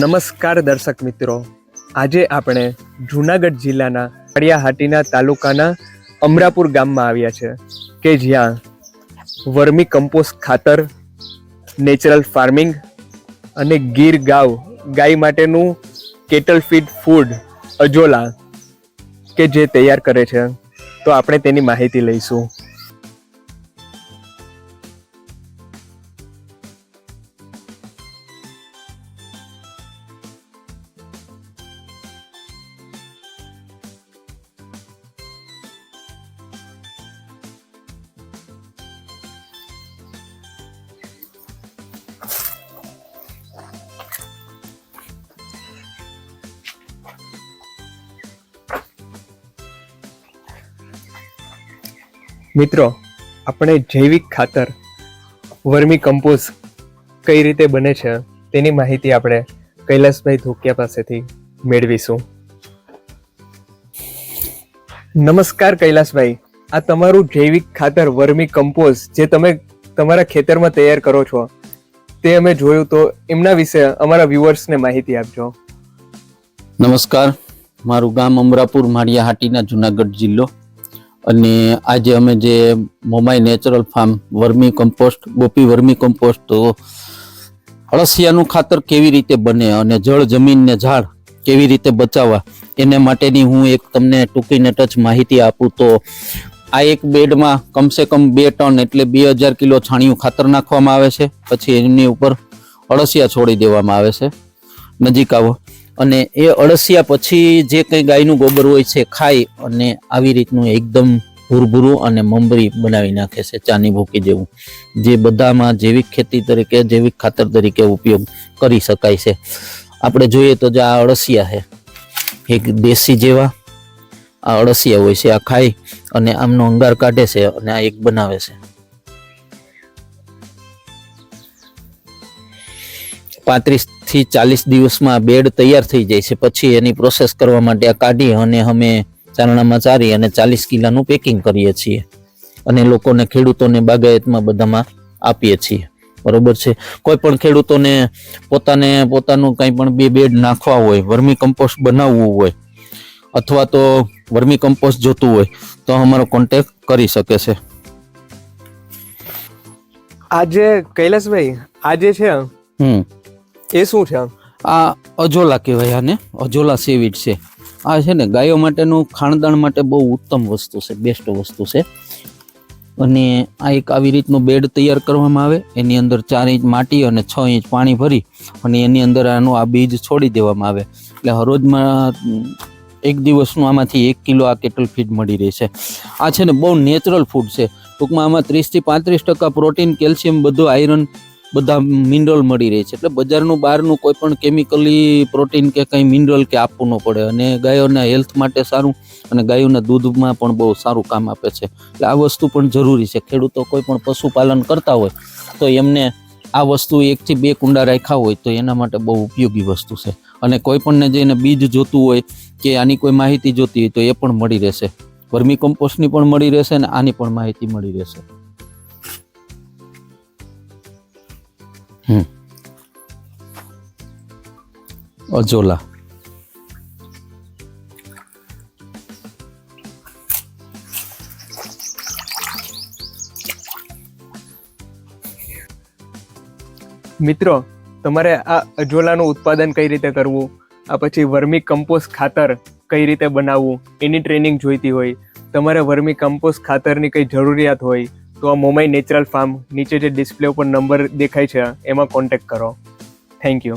નમસ્કાર દર્શક મિત્રો. આજે આપણે જૂનાગઢ જિલ્લાના કડિયાહાટીના તાલુકાના અમરાપુર ગામમાં આવ્યા છે કે જ્યાં વર્મી કમ્પોસ્ટ ખાતર, નેચરલ ફાર્મિંગ અને ગીર ગાવ ગાય માટેનું કેટલ ફીડ ફૂડ અજોલા કે જે તૈયાર કરે છે, તો આપણે તેની માહિતી લઈશું. મિત્રો, આપણે જૈવિક ખાતર, વર્મી કમ્પોઝ કઈ રીતે બને છે, તેની માહિતી આપણે કૈલાસભાઈ ધોકિયા પાસેથી મેળવીશું. નમસ્કાર કૈલાસભાઈ, આ તમારું જૈવિક ખાતર, વર્મી કમ્પોઝ જે તમે તમારા ખેતરમાં તૈયાર કરો છો, તે અમે જોયું તો એમના વિશે અમારા વ્યુઅર્સને માહિતી આપજો. નમસ્કાર, મારું ગામ અમરાપુર, માળિયાહાટીના જુનાગઢ જિલ્લો. અને આજે અમે જે Momai natural farm vermi compost, Gopi vermi compost, તો અળસિયાનું ખાતર કેવી રીતે બને અને જળ જમીનને ઝાડ કેવી રીતે બચાવવા, એને માટેની હું એક તમને ટૂંકીને ટચ માહિતી આપું તો આ એક બેડમાં કમસે કમ બે ટન એટલે બે હજાર કિલો છાણિયું ખાતર નાખવામાં આવે છે, પછી એની ઉપર અળસિયા છોડી દેવામાં આવે છે. નજીક આવો. અને એ અળસિયા પછી જે કંઈ ગાયનું ગોબર હોય છે ખાઈ અને આવી રીતનું એકદમ ભૂરભૂરું અને મમરી બનાવી નાખે છે, ચાની ભૂકી જેવું. જે બધામાં જૈવિક ખેતી તરીકે, જૈવિક ખાતર તરીકે ઉપયોગ કરી શકાય છે. આપણે જોઈએ તો જે આ અળસિયા છે, એક દેશી જેવા આ અળસિયા હોય છે, આ ખાઈ અને આમનો અંગાર કાઢે છે અને આ એક બનાવે છે. પાંત્રીસથી ચાલીસ દિવસમાં બેડ તૈયાર થઈ જાય છે. પછી એની પ્રોસેસ કરવા માટે આ કાઢી અને અમે ચારણામાં ચારી અને ચાલીસ કિલાનું પેકિંગ કરીએ છીએ. અને લોકોને ખેડૂતોને બાગાયતમાં બધામાં આપીએ છીએ. બરોબર છે? કોઈ પણ ખેડૂતોને પોતાને પોતાનું કંઈ પણ બે બેડ નાખવા હોય વર્મી કમ્પોસ્ટ બનાવવું હોય અથવા તો વર્મી કમ્પોસ્ટ જોતું હોય તો અમારો કોન્ટેક કરી શકે છે. આજે કૈલાસભાઈ આજે છે હમ. એ શું છે આ અજોલા કહેવાય આને, અજોલા સેવિડ છે. આ છે ને ગાયો માટેનું ખાણદાણ માટે બહુ ઉત્તમ વસ્તુ છે બેસ્ટ વસ્તુ છે. અને આ એક આવી રીતનો બેડ તૈયાર કરવામાં આવે, એની અંદર ચાર ઇંચ માટી અને છ ઇંચ પાણી ભરી અને એની અંદર આનું આ બીજ છોડી દેવામાં આવે. એટલે હરોજમાં એક દિવસનું આમાંથી એક કિલો આ કેટલ ફીડ મળી રહે છે. આ છે ને બહુ નેચરલ ફૂડ છે. ટૂંકમાં આમાં ત્રીસથી પાંત્રીસ ટકા પ્રોટીન કેલ્શિયમ બધું આયરન બધા મિનરલ મળી રહે છે. એટલે બજારનું, બહારનું કોઈ પણ કેમિકલી પ્રોટીન કે કંઈ મિનરલ કે આપવું ન પડે. અને ગાયોના હેલ્થ માટે સારું અને ગાયોના દૂધમાં પણ બહુ સારું કામ આપે છે. એટલે આ વસ્તુ પણ જરૂરી છે. ખેડૂતો કોઈ પણ પશુપાલન કરતા હોય તો એમને આ વસ્તુ એકથી બે કુંડા રાખ્યા હોય તો એના માટે બહુ ઉપયોગી વસ્તુ છે. અને કોઈ પણને જેને બીજ જોતું હોય કે આની કોઈ માહિતી જોતી હોય તો એ પણ મળી રહેશે. વર્મી કમ્પોસ્ટની પણ મળી રહેશે અને આની પણ માહિતી મળી રહેશે. અજોલા. મિત્રો, તમારે આ અજોલાનું ઉત્પાદન કઈ રીતે કરવું? આ પછી વર્મી કમ્પોસ્ટ ખાતર કઈ રીતે બનાવવું? એની ટ્રેનિંગ જોઈતી હોય. તમારે વર્મી કમ્પોસ્ટ ખાતરની કંઈ જરૂરિયાત હોય, તો આ મોમાઈ નેચરલ ફાર્મ નીચે જે ડિસ્પ્લે ઉપર નંબર દેખાય છે, એમાં કોન્ટેક્ટ કરો. Thank you